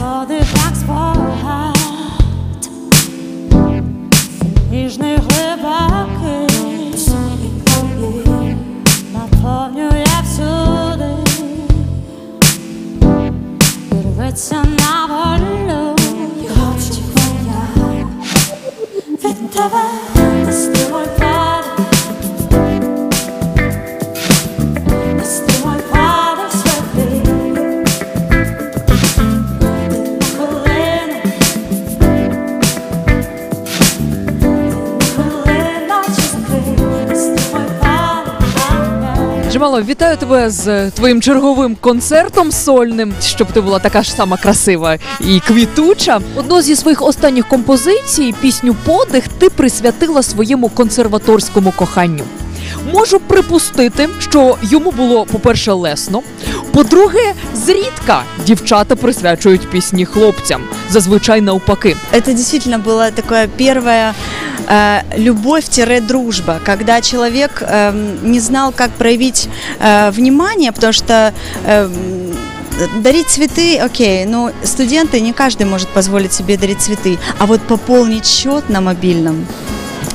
for the tak box for heart Niżny chłopaki Napełnił je wsudy Wyrwyca na wolność. Chodź moja Wydawać Джамало, вітаю тебе з твоїм черговим концертом сольним, щоб ти була така ж сама красива і квітуча. Одну зі своїх останніх композицій, пісню Подих, ти присвятила своєму консерваторському коханню. Можу припустити, що йому було, по-перше, лесно. По-друге, зрідка дівчата присвячують пісні хлопцям, зазвичай навпаки. Это действительно была такая первая э, Любовь-дружба, когда человек эм, не знал, как проявить э, внимание, потому что эм, дарить цветы, окей, но студенты, не каждый может позволить себе дарить цветы, а вот пополнить счет на мобильном,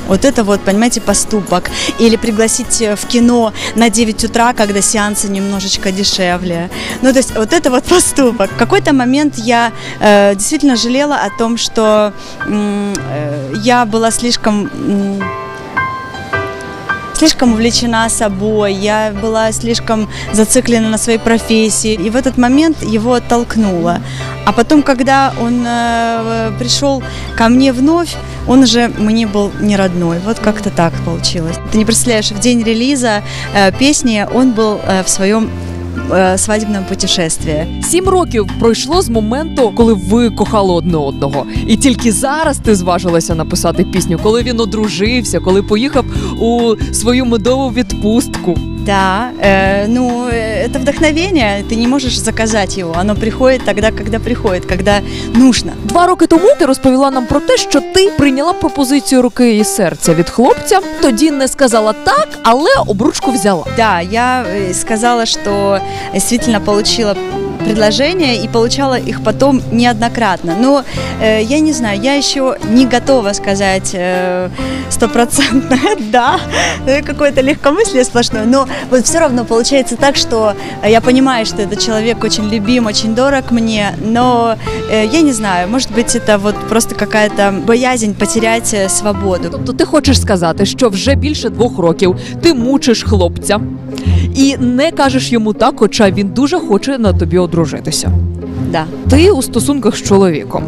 вот это вот, понимаете, поступок. Или пригласить э, в кино на 9 утра, когда сеансы немножечко дешевле. Ну, то есть вот это вот поступок. В какой-то момент я э, действительно жалела о том, что э, я была слишком... м, слишком увлечена собой, я была слишком зациклена на своей профессии. И в этот момент его оттолкнуло. А потом, когда он э, пришел ко мне вновь, он уже мне был не родной. Вот как-то так получилось. Ты не представляешь, в день релиза э, песни он был э, в своем э, свадебном путешествии. Сім років пройшло з моменту, коли ви кохали одне одного, і тільки зараз ти зважилася написати пісню, коли він одружився, коли поїхав у свою медову відпустку. Да, э, ну э, это вдохновение, ты не можешь заказать его, оно приходит тогда, когда приходит, когда нужно. Два роки тому ти розповіла нам про те, що ти прийняла пропозицію руки і серця від хлопця. Тоді не сказала так, але обручку взяла. Да, я э, сказала, что действительно получила предложения и получала их потом неоднократно. Но э, я не знаю, я еще не готова сказать э, стопроцентно да, э, какое-то легкомыслие сплошное, но вот все равно получается так, что э, я понимаю, что этот человек очень любим, очень дорог мне, но э, я не знаю, может быть это вот просто какая-то боязнь потерять э, свободу. Тобто ти хочеш сказати, що вже більше двох років ти мучиш хлопця і не кажеш йому так, хоча він дуже хоче на тобі одружитися. Да. Ти у стосунках з чоловіком.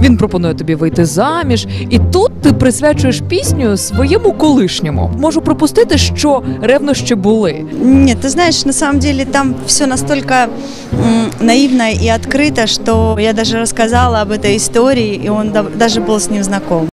Він пропонує тобі вийти заміж, і тут ти присвячуєш пісню своєму колишньому. Можу припустити, що ревнощі були. Нет, ты знаешь, на самом деле там все настолько м, наивно и открыто, что я даже рассказала об этой истории, и он да- даже был с ним знаком.